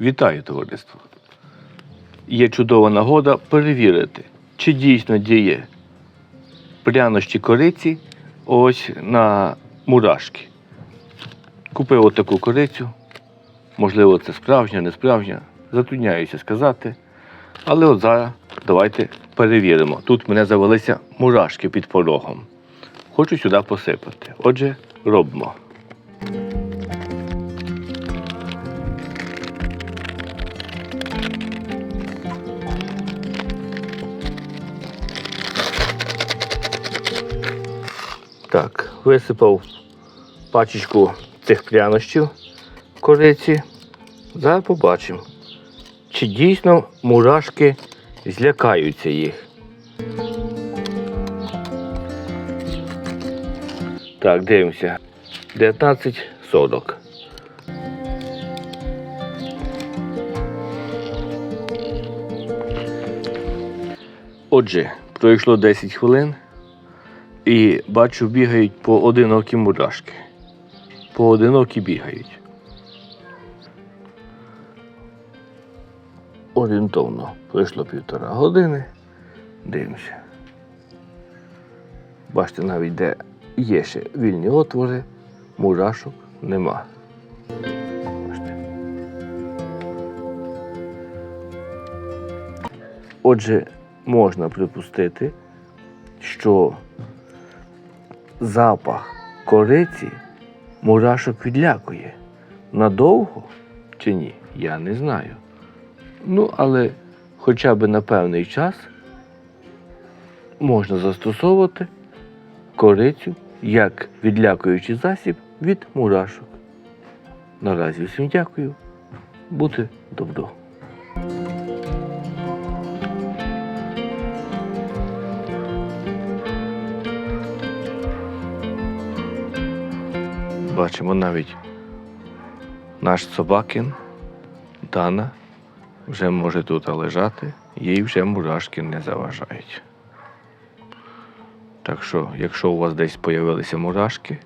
Вітаю, товариство! Є чудова нагода перевірити, чи дійсно діє прянощі кориці ось на мурашки. Купив отаку корицю. Можливо, це справжня, не справжня. Затрудняюся сказати. Але от зараз давайте перевіримо. Тут мене завелися мурашки під порогом. Хочу сюди посипати. Отже, робимо. Так, висипав пачечку цих прянощів кориці. Зараз побачимо, чи дійсно мурашки злякаються їх. Так, дивимося. 19 соток. Отже, пройшло 10 хвилин і бачу, бігають поодинокі мурашки. Поодинокі бігають. Орієнтовно пройшло півтора години. Дивимося. Бачите, навіть де є ще вільні отвори, мурашок нема. Отже, можна припустити, що запах кориці мурашок відлякує. Надовго чи ні, я не знаю. Ну, але хоча б на певний час можна застосовувати корицю як відлякуючий засіб від мурашок. Наразі всім дякую. Бути добро. Бачимо навіть наш собакин Дана вже може тут лежати, їй вже мурашки не заважають. Так що, якщо у вас десь з'явилися мурашки,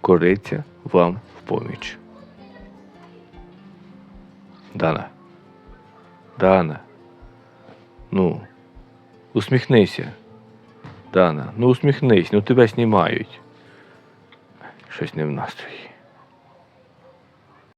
кориця вам в поміч. Дана. Дана. Ну, усміхнися. Дана, ну усміхнись, ну тебе знімають. Щось не в настрої.